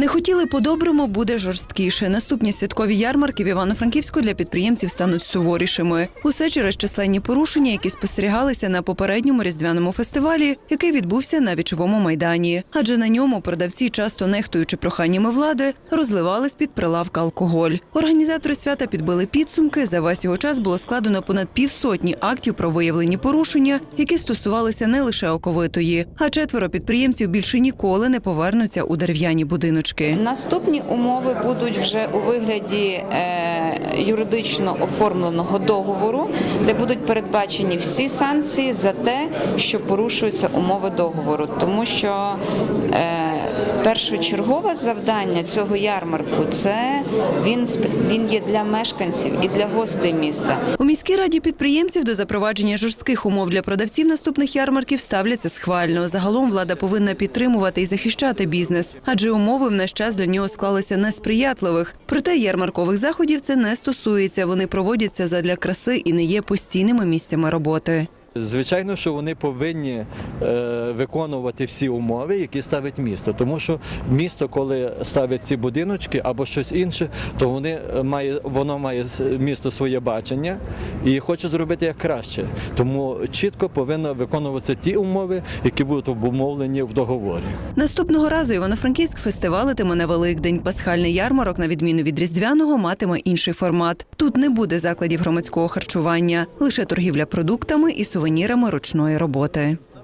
Не хотіли по-доброму, буде жорсткіше. Наступні святкові ярмарки в Івано-Франківську для підприємців стануть суворішими. Усе через численні порушення, які спостерігалися на попередньому різдвяному фестивалі, який відбувся на вічовому майдані. Адже на ньому продавці, часто нехтуючи проханнями влади, розливали з під прилавка алкоголь. Організатори свята підбили підсумки. За весь його час було складено понад півсотні актів про виявлені порушення, які стосувалися не лише оковитої, а четверо підприємців більше ніколи не повернуться у дерев'яні будиночки. Наступні умови будуть вже у вигляді е, юридично оформленого договору, де будуть передбачені всі санкції за те, що порушуються умови договору, тому що е, першочергове завдання цього ярмарку це він він є для мешканців і для гостей міста. У міській раді підприємців до запровадження жорстких умов для продавців наступних ярмарків ставляться схвально. Загалом влада повинна підтримувати і захищати бізнес, адже умови в наш час для нього склалися несприятливих. Проте ярмаркових заходів це не стосується. Вони проводяться задля краси і не є постійними місцями роботи. Звичайно, що вони повинні е, виконувати всі умови, які ставить місто. Тому що місто, коли ставить ці будиночки або щось інше, то вони е, має, воно має місто своє бачення і хоче зробити як краще. Тому чітко повинно виконуватися ті умови, які будуть обумовлені в договорі. Наступного разу Івано-Франківськ фестивалитиме на Великдень. Пасхальний ярмарок, на відміну від різдвяного, матиме інший формат. Тут не буде закладів громадського харчування, лише торгівля продуктами і сувенірами ручної роботи.